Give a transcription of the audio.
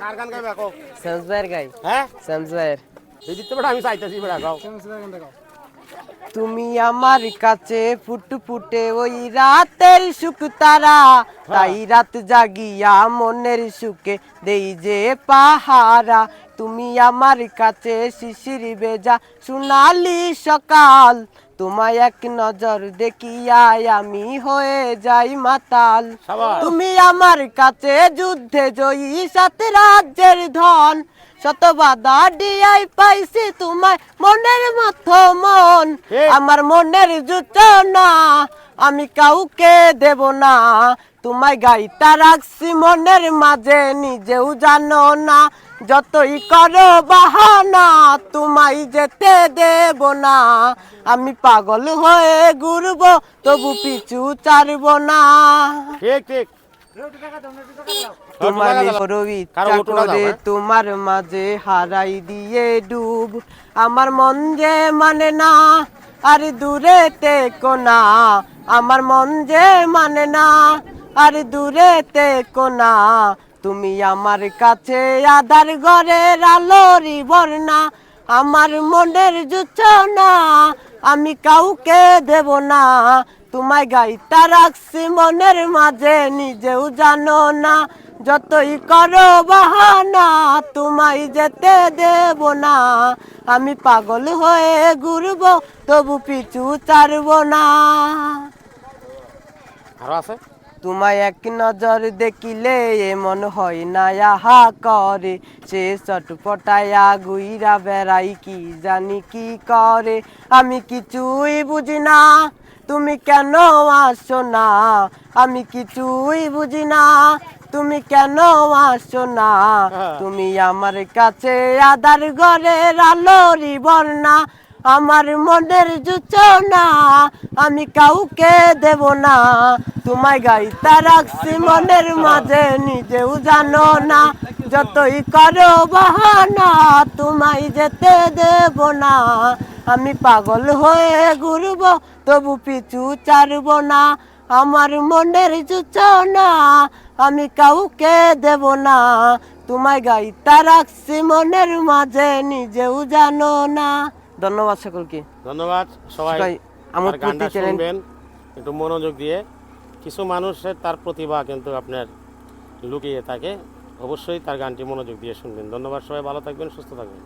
কার গান গাইবে কও? শ্যামস ভাইয়ের গাই। হ্যাঁ? শ্যামস ভাইয়ের এই দিতে বেটা আমি চাইতেছি বেটা গাও তুমি আমার কাছে ফুটু ফুটে ওই রাতের সুখ তারা তাই রাত জাগিয়া মনের সুখে দেই যে পাহারা। তুমি আমার কাছে শিশির বেজা সোনালি সকাল তোমায় এক নজর দেখিয়া আমি হয়ে যাই মাতাল। তুমি আমার কাছে যুদ্ধে জয়ী সাত রাজ্যের ধন। শত বাধা ডিয়াই পাইছি তোমায় মনের মতো মন। আমার মনের জুচনা আমি কাউকে দেব না। তোমায় গাইতা রাখছি মনের মাঝে নিজেও জানো না যতই করো বাহানা তোমায় যেতে দেব না। আমি পাগল হয়ে ঘুরব তবু পিছু ছাড়ব না। ঠিক ঠিক। তোমার কারও? তোমার মাঝে হারাই দিয়ে ডুব। আমার মন যে মানে না আর দূরে তেকো না। আমার মন যে মানে না আর দূরে তেকো না তুমি আমার কাছে আধার ঘরের আলোরি বর্ণা, আমার মনের জুচনা আমি কাউকে দেব না, তোমায় গাইতা রাখছি মনের মাঝে, নিজেও জানো না, যতই করো বাহানা, তোমায় যেতে দেব না, আমি পাগল হয়ে ঘুরব, তবু পিছু ছাড়ব না। আছে? তোমায় এক নজর দেখিলে এমন হয় না আহা করে। সে চটপটায়া গুইরা বেড়াই কি জানি কি করে। আমি কিছুই বুঝি না তুমি কেন আসো না? আমি কিছুই বুঝি না তুমি কেন আসো না? তুমি আমার কাছে আদার ঘরের আলোরি বর্ণা আমার মনের জুচনা আমি কাউকে দেব না তোমায় গাইতা রাখছি মনের মাঝে নিজেও জানো না। যতই করো বাহানা তোমায় যেতে দেব না। আমি পাগল হয়ে ঘুরব তবু পিছু চারব না। আমার মনের জুচনা আমি কাউকে দেব না। তোমায় গাইতা রাখছি মনের মাঝে নিজেও জানো না। ধন্যবাদ সকলকে। ধন্যবাদ সবাই। আমার প্রতি চ্যানেল একটু মনোযোগ দিয়ে। কিছু মানুষের তার প্রতিভা কিন্তু আপনার লুকিয়ে থাকে। অবশ্যই তার গানটি মনোযোগ দিয়ে শুনবেন। ধন্যবাদ সবাই, ভালো থাকবেন, সুস্থ থাকবেন।